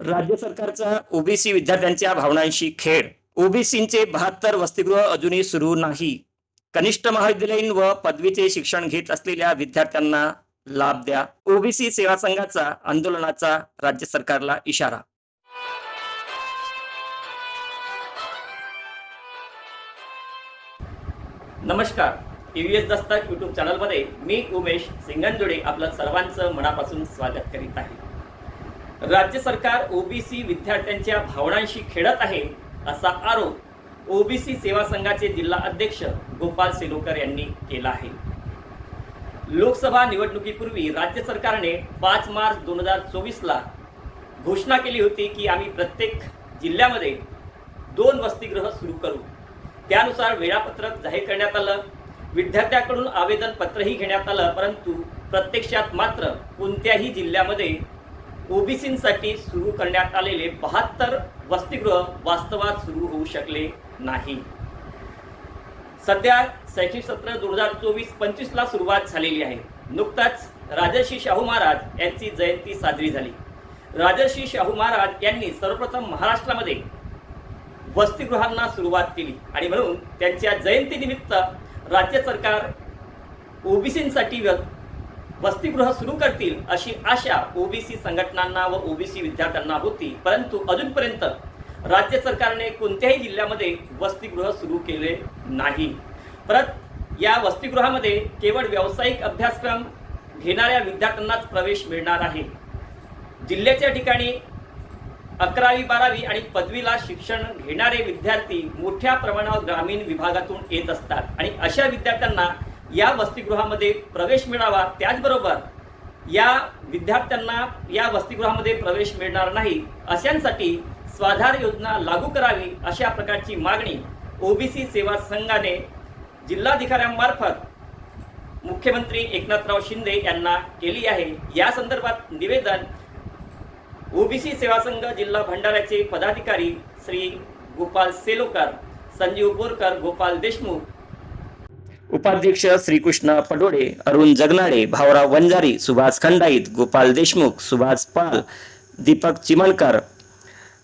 राज्य सरकारचा ओबीसी विद्यार्थ्यांच्या भावनांशी खेळ. ओबीसींचे बहात्तर वसतिगृह अजूनही सुरू नाही. कनिष्ठ महाविद्यालयीन व पदवीचे शिक्षण घेत असलेल्या विद्यार्थ्यांना लाभ द्या. ओबीसी सेवा संघाचा आंदोलनाचा राज्य सरकारला इशारा. नमस्कार. टीव्हीएस दस्तक युट्यूब चॅनलमध्ये मी उमेश सिंगनजोडे आपलं सर्वांचं मनापासून स्वागत करीत आहे. राज्य सरकार ओबीसी विद्यार्थ्यांच्या भावनांशी खेळत आहे असा आरोप ओबीसी सेवा संघाचे जिल्हा अध्यक्ष गोपाल सेलोकर यांनी केला आहे. लोकसभा निवडणुकीपूर्वी राज्य सरकारने पाच मार्च दोन हजार चोवीसला घोषणा केली होती की आम्ही प्रत्येक जिल्ह्यामध्ये दोन वसतिगृह सुरू करू. त्यानुसार वेळापत्रक जाहीर करण्यात आलं विद्यार्थ्याकडून आवेदनपत्रही घेण्यात आलं परंतु प्रत्यक्षात मात्र कोणत्याही जिल्ह्यामध्ये ओबीसींसाठी सुरू करण्यात आलेले बहात्तर वसतिगृह वास्तवात सुरू होऊ शकले नाही. सध्या शैक्षणिक सत्र दोन हजार चोवीस पंचवीसला सुरुवात झालेली आहे. नुकताच राजर्षी शाहू महाराज यांची जयंती साजरी झाली. राजर्षी शाहू महाराज यांनी सर्वप्रथम महाराष्ट्रामध्ये वसतिगृहांना सुरुवात केली आणि म्हणून त्यांच्या जयंतीनिमित्त राज्य सरकार ओबीसींसाठी वसतिगृह सुरू करतील अशी आशा ओबीसी संघटनांना व ओबीसी विद्यार्थ्यांना होती. परंतु अजूनपर्यंत राज्य सरकारने कोणत्याही जिल्ह्यामध्ये वसतिगृह सुरू केले नाही. परत या वसतिगृहामध्ये केवळ व्यावसायिक अभ्यासक्रम घेणाऱ्या विद्यार्थ्यांनाच प्रवेश मिळणार आहे. जिल्ह्याच्या ठिकाणी अकरावी बारावी आणि पदवीला शिक्षण घेणारे विद्यार्थी मोठ्या प्रमाणावर ग्रामीण विभागातून येत असतात आणि अशा विद्यार्थ्यांना या वसतिगृहामध्ये प्रवेश मिळावा त्याचबरोबर या विद्यार्थ्यांना या वसतिगृहामध्ये प्रवेश मिळणार नाही अशांसाठी स्वाधार योजना लागू करावी अशा प्रकारची मागणी ओबीसी सेवा संघाने जिल्हाधिकाऱ्यांमार्फत मुख्यमंत्री एकनाथराव शिंदे यांना केली आहे. या संदर्भात निवेदन ओबीसी सेवा संघ जिल्हा भंडाऱ्याचे पदाधिकारी श्री गोपाल सेलोकर संजीव बोरकर गोपाल देशमुख उपाध्यक्ष श्रीकृष्ण पडोळे अरुण जगनाडे भावराव वंजारी सुभाष खंडाईत गोपाल देशमुख सुभाष पाल दीपक चिमणकर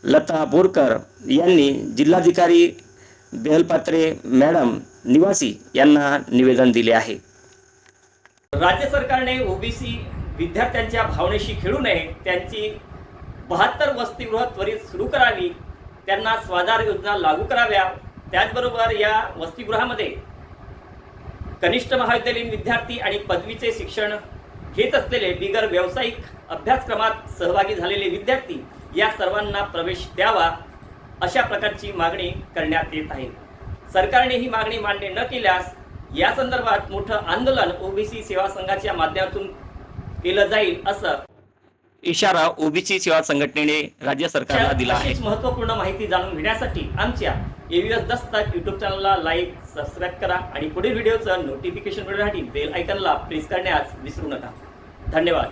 लता बोरकर यांनी जिल्हाधिकारी बेहलपात्रे मॅडम निवासी यांना निवेदन दिले आहे. राज्य सरकारने ओबीसी विद्यार्थ्यांच्या भावनेशी खेळू नये त्यांची बहात्तर वसतिगृह त्वरित सुरू करावी त्यांना स्वाधार योजना लागू कराव्या त्याचबरोबर या वसतिगृहामध्ये कनिष्ठ महाविद्यालयीन विद्यार्थी आणि पदवीचे शिक्षण घेत असलेले बिगर व्यावसायिक अभ्यासक्रमात सहभागी झालेले विद्यार्थी या सर्वांना प्रवेश द्यावा अशा प्रकारची मागणी करण्यात येत आहे. सरकारने ही मागणी मान्य न केल्यास या संदर्भात मोठं आंदोलन ओबीसी सेवा संघाच्या माध्यमातून केलं जाईल असं इशारा ओबीसी सेवा संघटनेने राज्य सरकारला दिला आहे. महत्त्वपूर्ण माहिती जाणून घेण्यासाठी आमच्या एव्हीएस दस्तक यूट्यूब चॅनलला लाईक सबस्क्राईब करा आणि पुढील व्हिडिओचं नोटिफिकेशन मिळवण्यासाठी बेल आयकनला प्रेस करण्यास विसरू नका. धन्यवाद.